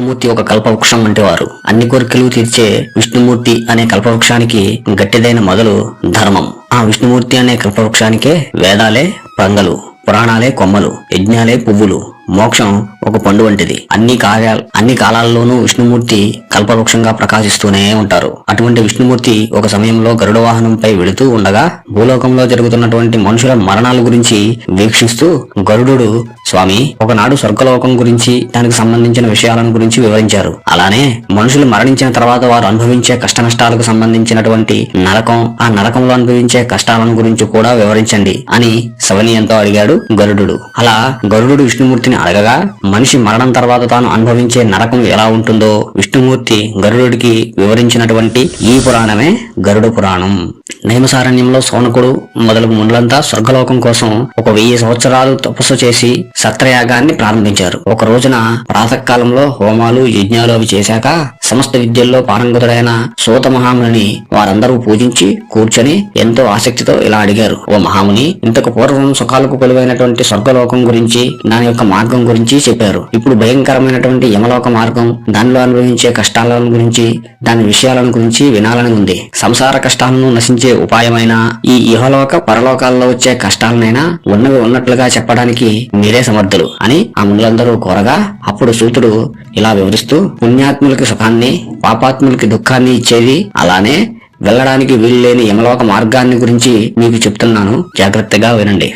విష్ణుమూర్తి ఒక కల్పవృక్షం వంటివారు. అన్ని కోరికలు తీర్చే విష్ణుమూర్తి అనే కల్పవృక్షానికి గట్టిదైన మొదలు ధర్మం. ఆ విష్ణుమూర్తి అనే కల్పవృక్షానికే వేదాలే పంగలు పురాణాలే కొమ్మలు యజ్ఞాలే పువ్వులు. మోక్షం ఒక పండు వంటిది. అన్ని కార్యాలు అన్ని కాలాల్లోనూ విష్ణుమూర్తి కల్పవృక్షంగా ప్రకాశిస్తూనే ఉంటారు. అటువంటి విష్ణుమూర్తి ఒక సమయంలో గరుడ వాహనంపై వెళుతూ ఉండగా భూలోకంలో జరుగుతున్నటువంటి మనుషుల మరణాల గురించి వీక్షిస్తూ గరుడు స్వామి ఒకనాడు స్వర్గలోకం గురించి దానికి సంబంధించిన విషయాలను గురించి వివరించారు. అలానే మనుషులు మరణించిన తర్వాత వారు అనుభవించే కష్ట నష్టాలకు సంబంధించినటువంటి నరకం ఆ నరకంలో అనుభవించే కష్టాలను గురించి కూడా వివరించండి అని సవనీయంతో అడిగాడు గరుడు అలా గరుడు విష్ణుమూర్తిని అడగగా మనిషి మరణం తర్వాత తాను అనుభవించే నరకం ఎలా ఉంటుందో విష్ణుమూర్తి గరుడుడికి వివరించినటువంటి ఈ పురాణమే గరుడ పురాణం. నైమసారణ్యంలో సోనకుడు మొదలగు మునులంతా స్వర్గలోకం కోసం ఒక వెయ్యి సంవత్సరాలు తపస్సు చేసి సత్రయాగాన్ని ప్రారంభించారు. ఒక రోజున ప్రాతకాలంలో హోమాలు యజ్ఞాలు అవి చేశాక సమస్త విద్యల్లో పారంగతుడైన సూత మహాముని వారందరూ పూజించి కూర్చొని ఎంతో ఆసక్తితో ఇలా అడిగారు. ఓ మహాముని ఇంతకు పూర్వం సుఖాలకు కొలువైనటువంటి స్వర్గలోకం గురించి దాని యొక్క మార్గం గురించి చెప్పారు. ఇప్పుడు భయంకరమైనటువంటి యమలోక మార్గం దానిలో అనుభవించే కష్టాలను గురించి దాని విషయాలను గురించి వినాలని ఉంది. సంసార కష్టాలను నశించే ఉపాయమైన ఈ ఇహలోక పరలోకాల్లో వచ్చే కష్టాలనైనా ఉన్నవి ఉన్నట్లుగా చెప్పడానికి మీరే సమర్థులు అని ఆ మునులందరూ కోరగా అప్పుడు సూతుడు ఇలా వివరిస్తూ పుణ్యాత్ములకి సుఖాన్ని పాపాత్ములకి దుఃఖాన్ని ఇచ్చేది అలానే వెళ్ళడానికి వీల్లేని యమలోక మార్గాన్ని గురించి మీకు చెప్తున్నాను. జాగ్రత్తగా వినండి.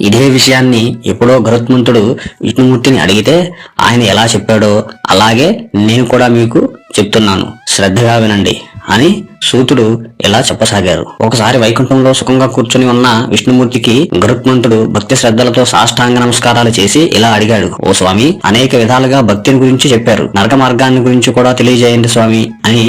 ఇదే విషయాన్ని ఎప్పుడో గరుత్మంతుడు విష్ణుమూర్తిని అడిగితే ఆయన ఎలా చెప్పాడో అలాగే నేను కూడా మీకు చెప్తున్నాను. శ్రద్ధగా వినండి అని సూతుడు ఇలా చెప్పసాగారు. ఒకసారి వైకుంఠంలో సుఖంగా కూర్చుని ఉన్న విష్ణుమూర్తికి గరుత్మంతుడు భక్తి శ్రద్ధలతో సాష్టాంగ నమస్కారాలు చేసి ఇలా అడిగాడు. ఓ స్వామి అనేక విధాలుగా భక్తిని గురించి చెప్పారు. నరక మార్గాన్ని గురించి కూడా తెలియజేయండి స్వామి అని